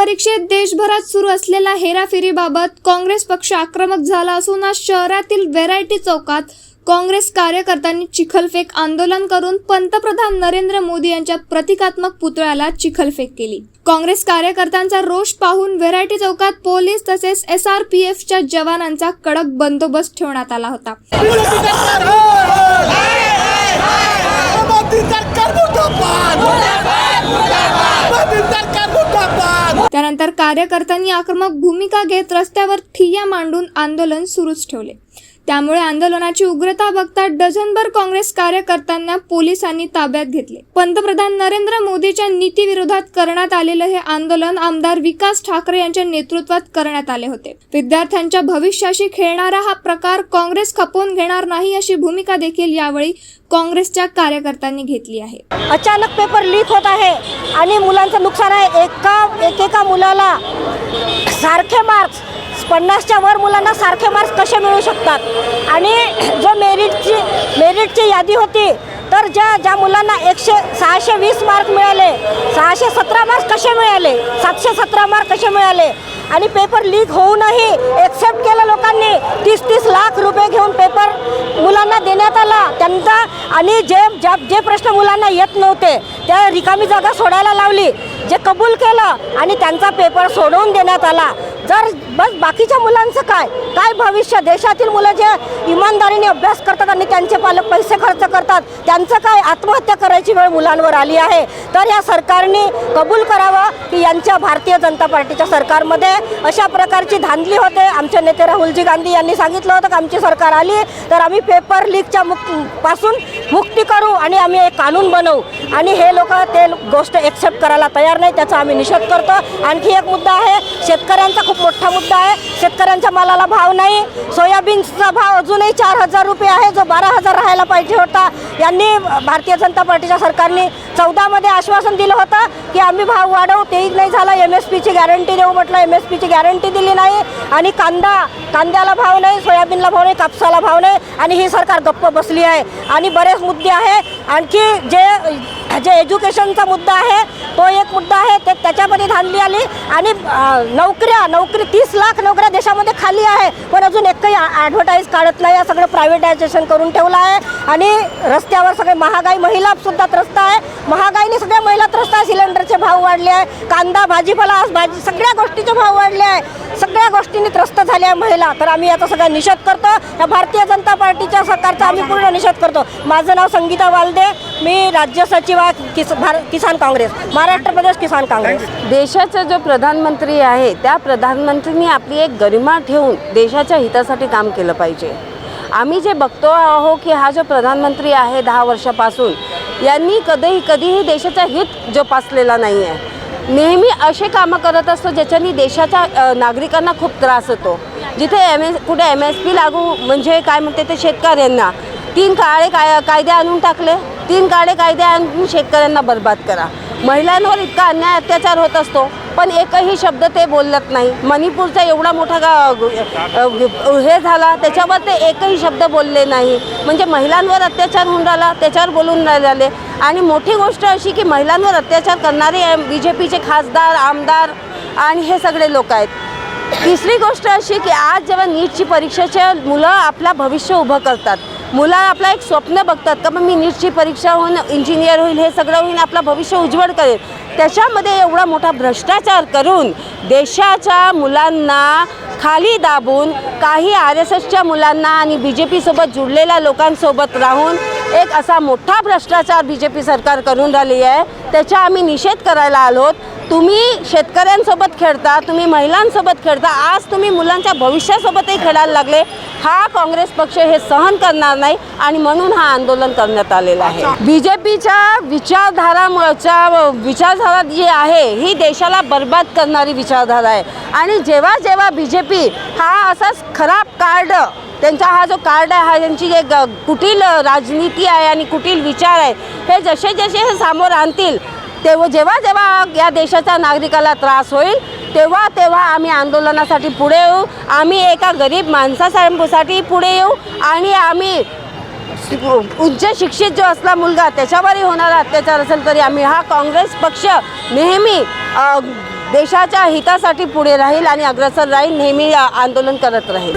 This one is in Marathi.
परीक्षेत देशभरात सुरू असलेल्या हेराफेरीबाबत काँग्रेस पक्ष आक्रमक झाला असून आज शहरातील व्हेरायटी चौकात काँग्रेस कार्यकर्त्यांनी चिखलफेक आंदोलन करून पंतप्रधान नरेंद्र मोदी यांच्या प्रतिकात्मक पुतळ्याला चिखलफेक केली काँग्रेस कार्यकर्त्यांचा रोष पाहून व्हेरायटी चौकात पोलीस तसेच एस आर पी एफच्या जवानांचा कडक बंदोबस्त ठेवण्यात आला होता मोदी सरकार मुर्दाबाद मोदी सरकार मुर्दाबाद त्यानंतर कार्यकर्त्यांनी आक्रमक भूमिका घेत रस्त्यावर ठिय्या मांडून आंदोलन सुरूच ठेवले. त्यामुळे आंदोलनाची उग्रता बघता डझनभर काँग्रेस कार्यकर्त्यांना पोलिसांनी ताब्यात घेतले. पंतप्रधान नरेंद्र मोदीच्या नीतीविरोधात करण्यात आलेलं हे आंदोलन आमदार विकास ठाकरे यांच्या नेतृत्वात करण्यात आले होते. विद्यार्थ्यांच्या भविष्याशी खेळणारा हा प्रकार काँग्रेस खपवून घेणार नाही अशी भूमिका देखील यावेळी काँग्रेसच्या कार्यकर्त्यांनी घेतली आहे. अचानक पेपर लीक होत आहे आणि मुलांचं नुकसान आहे. एका एकेका मुलाला सारखे मार्क्स पन्नासच्या वर मुलांना सारखे मार्क्स कसे मिळू शकतात? आणि जो मेरिटची मेरिटची यादी होती तर ज्या ज्या मुलांना एकशे सहाशे वीस मार्क मिळाले सहाशे सतरा मार्क्स कसे मिळाले सातशे सतरा मार्क कसे मिळाले? आणि पेपर लीक होऊनही एक्सेप्ट केलं लोकांनी तीस तीस लाख रुपये घेऊन पेपर मुलांना देण्यात आला. त्यांचा आणि जे ज्या जे प्रश्न मुलांना येत नव्हते त्या रिकामी जागा सोडायला लावली जे कबूल केलं आणि त्यांचा पेपर सोडवून देण्यात आला. जर बस बाकीच्या मुलांचं काय? काय भविष्य? देशातील मुलं जे इमानदारीने अभ्यास करतात आणि त्यांचे पालक पैसे खर्च करतात त्यांचं काय आत्महत्या करायची वेळ मुलांवर आली आहे? तर या सरकारने कबूल करावं की यांच्या भारतीय जनता पार्टीच्या सरकारमध्ये अशा प्रकारची धांदली होते. आमचे नेते राहुलजी गांधी यांनी सांगितलं होतं की आमची सरकार आली तर आम्ही पेपर लीकच्या मुकपासून मुक्ती करू आणि आम्ही एक कानून बनवू. आणि हे लोक ते गोष्ट एक्सेप्ट करायला तयार नाही त्याचा आम्ही निषेध करतो. आणखी एक मुद्दा आहे शेतकऱ्यांचा खूप मोठा मुद्दा आहे. शेतकऱ्यांच्या मालाला भाव नाही. सोयाबीनचा भाव अजूनही चार हजार रुपये आहे. जो बारा हजार राहायला पाहिजे होता. यांनी भारतीय जनता पार्टीच्या सरकारने चौदामध्ये आश्वासन दिलं होतं की आम्ही भाव वाढवू. तेही नाही झालं. एम एस पीची गॅरंटी देऊ म्हटलं. एम एस पीची गॅरंटी दिली नाही. आणि कांदा कांद्याला भाव नाही. सोयाबीनला भाव नाही. कापसाला भाव नाही. आणि ही सरकार गप्प बसली आहे. आणि बरेच मुद्दे आहे. आणखी जे जे एज्युकेशनचा मुद्दा आहे तो एक मुद्दा आहे ते त्याच्यामध्ये धांदली आली आणि नोकऱ्या नोकरी तीस लाख नोकऱ्या देशामध्ये खाली आहे. पण अजून एकही ॲडव्हर्टाईज काढत नाही या सगळं प्रायव्हेटायझेशन करून ठेवलं आहे आणि रस्त्यावर सगळे महागाई महिलासुद्धा त्रस्त आहे. महागाईने सगळ्या महिला त्रस्त आहे. सिलेंडरचे भाव वाढले आहे. कांदा भाजीपाला आज भाजी सगळ्या गोष्टीचे भाव वाढले आहे. सगळ्या गोष्टींनी त्रस्त झाल्या आहे महिला. तर आम्ही याचा सगळा निषेध करतो. या भारतीय जनता पार्टीच्या सरकारचा आम्ही पूर्ण निषेध करतो. माझं नाव संगीता वालदे. मी राज्य सचिव आहे किस भार किसान काँग्रेस. महाराष्ट्र प्रदेश किसान काँग्रेस. देशाचा जो प्रधानमंत्री आहे त्या प्रधानमंत्रींनी आपली एक गरिमा ठेवून देशाच्या हितासाठी काम केलं पाहिजे. आम्ही जे बघतो आहो की हा जो प्रधानमंत्री आहे दहा वर्षापासून यांनी कधीही कधीही देशाचा हित जोपासलेला नाही आहे नेहमी असे कामं करत असतो ज्याच्यानी देशाच्या नागरिकांना खूप त्रास होतो. जिथे एम एस कुठे एम एस पी लागू म्हणजे काय म्हणते ते शेतकऱ्यांना. तीन काळे काय कायदे आणून टाकले. तीन काळे कायदे आणून शेतकऱ्यांना बर्बाद करा. महिलांवर इतका अन्याय अत्याचार होत असतो. पण एकही शब्द ते बोलत नाही. मणिपूरचा एवढा मोठा गा हे झाला त्याच्यावर ते एकही शब्द बोलले नाही. म्हणजे महिलांवर अत्याचार होऊन राहिला त्याच्यावर बोलून नाही राहिले आणि मोठी गोष्ट अशी की महिलांवर अत्याचार करणारे बी जे पीचे खासदार आमदार आणि हे सगळे लोक आहेत. तिसरी गोष्ट अशी की आज जेव्हा नीटची परीक्षेच्या मुलं आपलं भविष्य उभं करतात मुलं आपलं एक स्वप्न बघतात का मग मी नीटची परीक्षा होऊन इंजिनियर होईल हे सगळं होईल आपलं भविष्य उज्ज्वल करेल. त्याच्यामध्ये एवढा मोठा भ्रष्टाचार करून देशाच्या मुलांना खाली दाबून काही आर एस एसच्या मुलांना आणि बी जे पीसोबत जुडलेल्या लोकांसोबत राहून एक असा मोठा भ्रष्टाचार बी जे पी सरकार करून राहिली आहे. त्याचा आम्ही निषेध करायला आलोत. तुम्ही शेतकऱ्यांसोबत खेळता तुम्ही महिलांसोबत खेळता आज तुम्ही मुलांच्या भविष्यासोबतही खेळायला लागले. हा काँग्रेस पक्ष हे सहन करणार नाही आणि म्हणून हा आंदोलन करण्यात आलेलं आहे. बी जे पीच्या विचारधाराच्या विचारधारा जी आहे ही देशाला बर्बाद करणारी विचारधारा आहे. आणि जेव्हा जेव्हा बी जे पी हा असाच खराब कार्ड त्यांचा हा जो कार्ड आहे हा त्यांची जे ग- कुटील राजनीती आहे आणि कुटील विचार आहे हे जसे जसे हे सामोर आणतील तेव्हा जेव्हा जेव्हा या देशाच्या नागरिकाला त्रास होईल तेव्हा तेव्हा आम्ही आंदोलनासाठी पुढे येऊ आम्ही एका गरीब माणसासाठी पुढे येऊ आणि आम्ही उच्च शिक्षित जो असला मुलगा त्याच्यावरही होणारा अत्याचार असेल तरी आम्ही हा काँग्रेस पक्ष नेहमी देशाच्या हितासाठी पुढे राहील आणि अग्रसर राहील नेहमी आंदोलन करत राहील.